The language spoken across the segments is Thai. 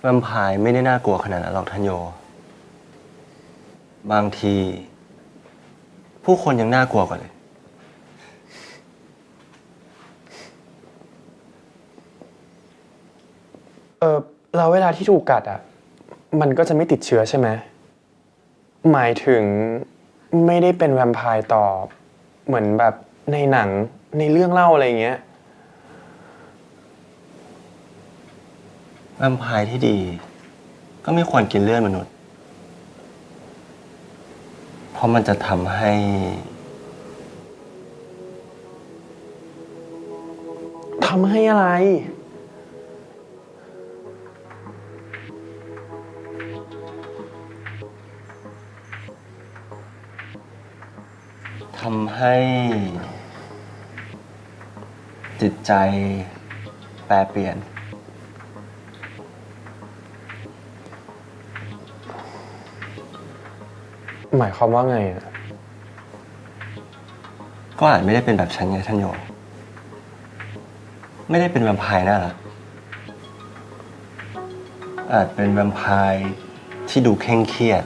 แวมไพร์ไม่ได้น่ากลัวขนาดนั้นหรอกท่านโย บางที ผู้คนยังน่ากลัวกว่าเลย เออแล้วเวลาที่ถูกกัดอะ มันก็จะไม่ติดเชื้อใช่ไหม หมายถึงไม่ได้เป็นแวมไพร์ต่อ เหมือนแบบในหนังในเรื่องเล่าอะไรเงี้ย แวมไพร์ที่ดี ก็ไม่ควรกินเลือดมนุษย์ เพราะมันจะทำให้ ทำให้อะไร ทำให้ จิตใจแปรเปลี่ยน หมายความว่าไงอะก็อาจไม่ได้เป็นแบบฉันไงท่านโยมไม่ได้เป็นแวมไพร์น่ารักอาจเป็นแวมไพร์ที่ดูเคร่งเครียด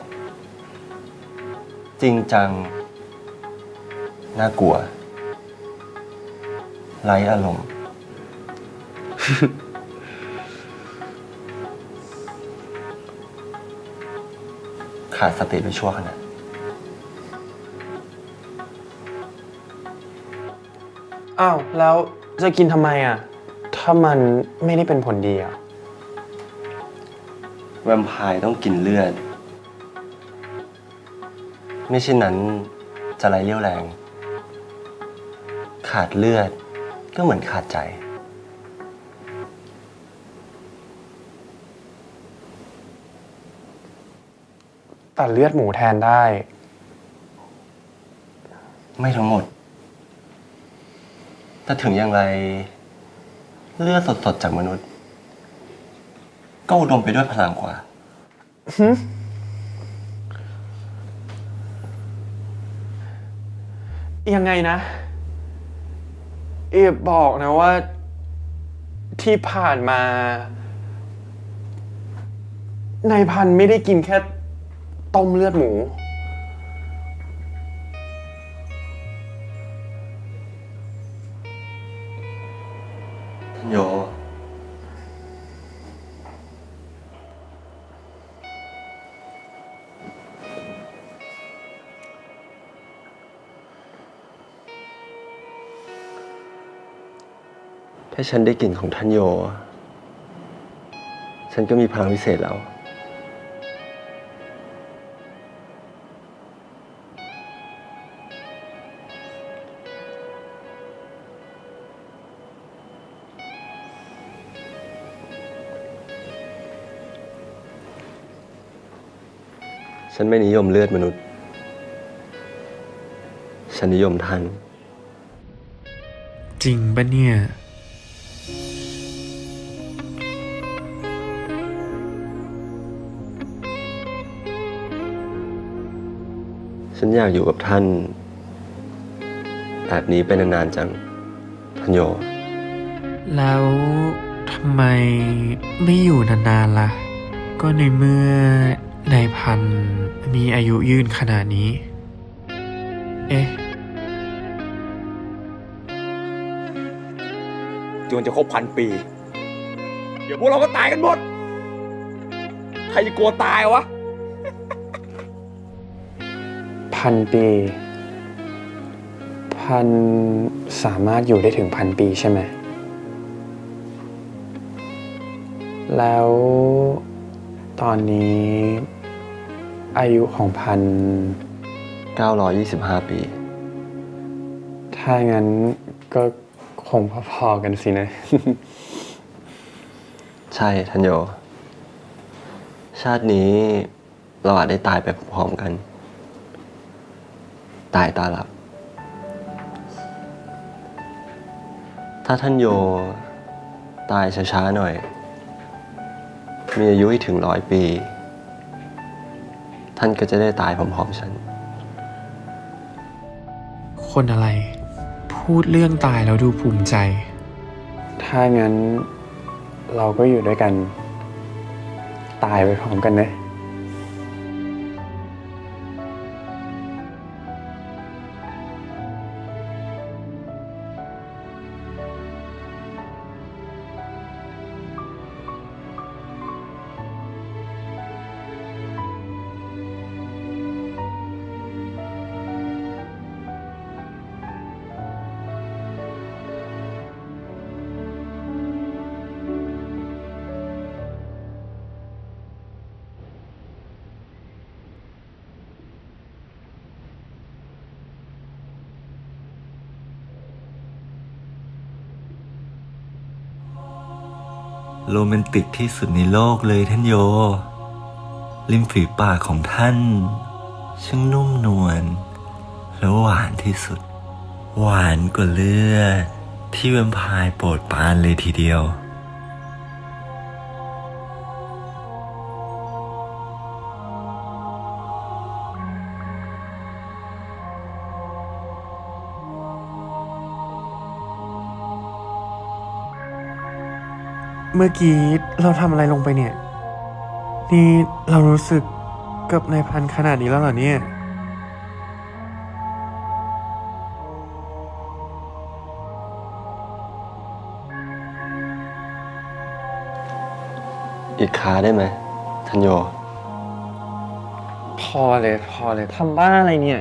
จริงจัง น่ากลัว ไร้อารมณ์ ขาดสติไปชั่วขณะ อ้าว แล้วจะกินทำไมอะ ถ้ามันไม่ได้เป็นผลดีอะ แวมไพร์ต้องกินเลือด ไม่เช่นนั้นจะไร้เรี่ยวแรง ขาดเลือดก็เหมือนขาดใจ ตัดเลือดหมูแทนได้ ไม่ทั้งหมด แต่ถึงอย่างไรเลือดสดๆจากมนุษย์ ก็อุดมไปด้วยพลังกว่า ยังไงนะ เอบบอกนะว่า ที่ผ่านมานายพันธุ์ไม่ได้กินแค่ต้มเลือดหมู ถ้าฉันได้กลิ่นของท่านโย ฉันก็มีพลังวิเศษแล้ว ฉันไม่นิยมเลือดมนุษย์ ฉันนิยมท่าน จริงปะเนี่ย ฉันอยากอยู่กับท่าน แบบนี้เป็นนานๆจังท่านโย แล้วทำไมไม่อยู่นานๆล่ะ ก็ในเมื่อนายพันธุ์มีอายุยืนขนาดนี้ เอ๊ะจนจะครบพันปี เดี๋ยวพวกเราก็ตายกันหมด ใครจะกลัวตายวะ พันปี พันสามารถอยู่ได้ถึงพันปีใช่ไหม แล้วตอนนี้อายุของพัน 925 ปี ถ้างั้นก็คงพอๆกันสินะ ใช่ท่านโย ชาตินี้เราอาจได้ตายไปพร้อมๆกัน ตายตาหลับ ถ้าท่านโยตายช้าๆหน่อย มีอายุให้ถึงร้อยปี ท่านก็จะได้ตายพร้อมๆฉัน คนอะไร พูดเรื่องตายแล้วดูภูมิใจ ถ้างั้นเราก็อยู่ด้วยกัน ตายไปพร้อมกันนะ โรแมนติกที่สุดในโลกเลยท่านโย ริมฝีปากของท่าน ช่างนุ่มนวลและหวานที่สุด หวานกว่าเลือดที่แวมไพร์โปรดปานเลยทีเดียว เมื่อกี้เราทำอะไรลงไปเนี่ย นี่เรารู้สึกกับนายพันขนาดนี้แล้วเหรอเนี่ย อีกขาได้ไหมทันโย พอเลยพอเลยทำบ้าอะไรเนี่ย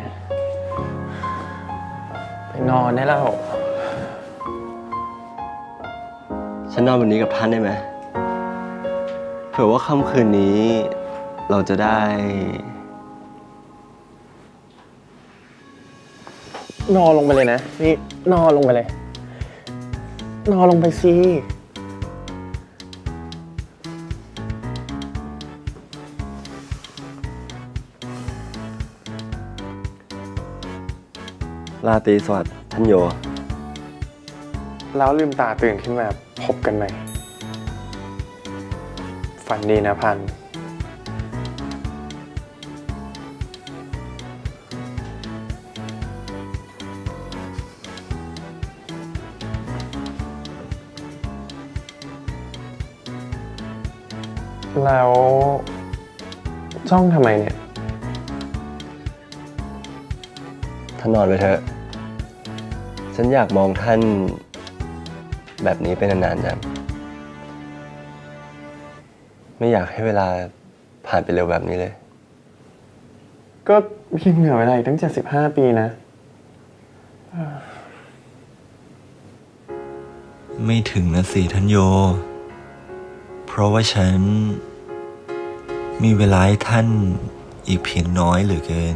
ไปนอนได้แล้ว ฉันนอนบนนี้กับท่านได้ไหมเผื่อว่าค่ำคืนนี้ เราจะได้ นอนลงไปเลยนะ นี่นอนลงไปเลย นอนลงไปสิ ลาตรีสวัสดิ์ท่านโย แล้วลืมตาตื่นขึ้นมาพบกันใหม่ ฝันดีนะพันแล้วจ้องทำไมเนี่ย ท่านนอนไปเถอะ ฉันอยากมองท่าน แบบนี้เป็นนานๆจังไม่อยากให้เวลาผ่านไปเร็วแบบนี้เลย ก็ยังเหลือเวลาอีกตั้ง 75 ปีนะ ไม่ถึงนะสิท่านโย เพราะว่าฉัน มีเวลาให้ท่านอีกเพียงน้อยเหลือเกิน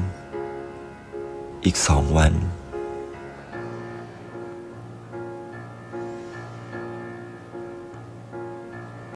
อีกสองวัน